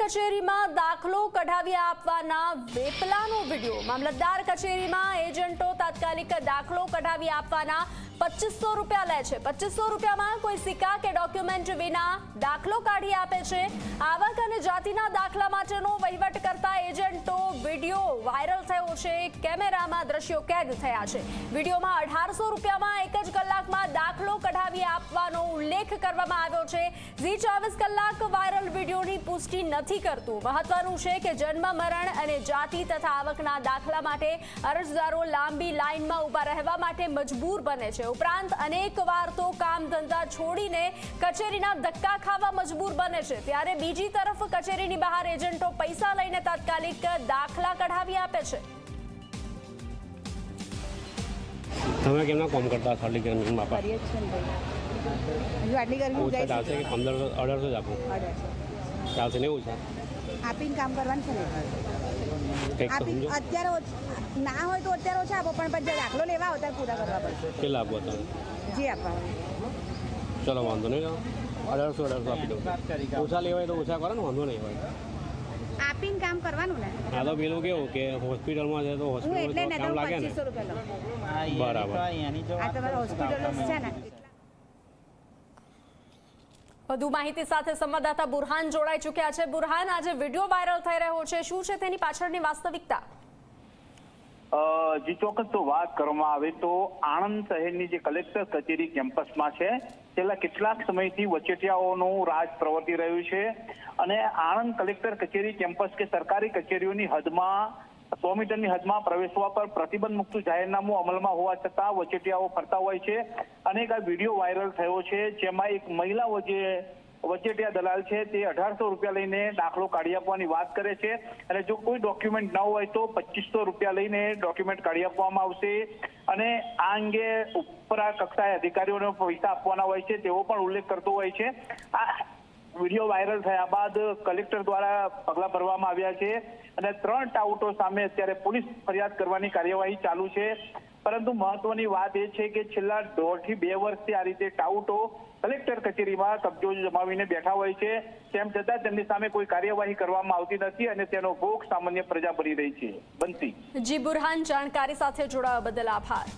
કચેરીમાં દાખલો કઢાવી આપવાના વેપલાનો વીડિયો. મામલતદાર કચેરીમાં એજન્ટો તાત્કાલિક દાખલો કઢાવી આપવાના પચીસો રૂપિયા લે છે. પચીસો રૂપિયામાં કોઈ સિક્કા કે ડોક્યુમેન્ટ વિના દાખલો કાઢી આપે છે. આવક અને જાતિના દાખલા માટેનો વહીવટ કરતા એજન્ટો વીડિયો વાયરલ થયો છે. કેમેરામાં દ્રશ્યો કેદ થયા છે. વિડીયોમાં અઢારસો રૂપિયામાં એક જ કલાકમાં દાખલો કઢાવી આપવાનો ઉલ્લેખ કરવામાં આવ્યો છે. ઝી ચોવીસ કલાક વાયરલ વિડીયોની પુષ્ટિ નથી કરતું. મહત્વનું છે કે જન્મ મરણ અને જાતિ તથા આવકના દાખલા માટે અરજદારો લાંબી લાઇનમાં ઊભા રહેવા માટે મજબૂર બને છે. ઉપરાંત અનેકવાર તો કામ ધંધા છોડીને કચેરીના ધક્કા ખાવા મજબૂર બને છે. ત્યારે બીજી તરફ કચેરીની બહાર એજન્ટો પૈસા લઈને તાત્કાલિક દાખલા કઢાવી આપે છે. તમે કેમના કોમ કરતા ખાલી હજુ આટલી ગરમી પંદરસો અઢારસો જ આપું. અઢારસો. ચાલશે ને ઓછા આપીને કામ કરવાનું છે ને? આપી અત્યારે ના હોય તો અત્યારે ઓછા આપો પણ પછી દાખલો લેવા આવો ત્યારે પૂરા કરવા પડશે. કેટલા આપો તમે? જે આપવા ચલો વાંધો નહીં અઢારસો અઢારસો આપી દઉં. ઓછા લેવાય તો ઓછા કરો ને વાંધો નહીં હોય. આપીને કામ કરવાનું ને? આ તો પેલું કેવું કે હોસ્પિટલમાં છે તો હું એટલે ને કામ લાગે ને. બરાબર. આ તમારા હોસ્પિટલ છે ને? વધુ માહિતી સાથે સંવાદદાતા બુરહાન જોડાઈ ચૂક્યા છે. બુરહાન, આજે વીડિયો વાયરલ થઈ રહ્યો છે. શું છે તેની પાછળની વાસ્તવિકતા? જી, ચોક્કસ તો વાત કરવામાં આવે તો આણંદ શહેરની જે કલેક્ટર કચેરી કેમ્પસમાં છે, છેલ્લા કેટલાક સમયથી વચેટિયાઓનું રાજ પ્રવર્તી રહ્યું છે. અને આણંદ કલેક્ટર કચેરી કેમ્પસ કે સરકારી કચેરીઓની હદમાં સો મીટરની હદમાં પ્રવેશવા પર પ્રતિબંધ મુક્ત જાહેરનામું અમલમાં હોવા છતાં વચેટિયાઓ ફરતા હોય છે. અનેક આ વીડિયો વાયરલ થયો છે, જેમાં એક મહિલા વચ્ચે વચેટિયા દલાલ છે તે અઢારસો રૂપિયા લઈને દાખલો કાઢી આપવાની વાત કરે છે. અને જો કોઈ ડોક્યુમેન્ટ ન હોય તો પચીસો રૂપિયા લઈને ડોક્યુમેન્ટ કાઢી આપવામાં આવશે. અને આ અંગે ઉપરા કક્ષાએ અધિકારીઓને પૈસા આપવાના હોય છે, તેવો પણ ઉલ્લેખ કરતો હોય છે. આ વીડિયો વાયરલ થયા બાદ કલેક્ટર દ્વારા પગલાં ભરવામાં આવ્યા છે અને ત્રણ ટાઉટો સામે અત્યારે પોલીસ ફરિયાદ કરવાની કાર્યવાહી ચાલુ છે. પરંતુ મહત્વની વાત એ છે કે છેલ્લા દોઢથી બે વર્ષથી આ રીતે ટાઉટો કલેક્ટર કચેરીમાં કબજો જમાવીને બેઠા હોય છે. તેમ છતાં તેમની સામે કોઈ કાર્યવાહી કરવામાં આવતી નથી અને તેનો ભોગ સામાન્ય પ્રજા ભરી રહી છે. બનતી. જી, બુરહાન, જાણકારી સાથે જોડાવા બદલ આભાર.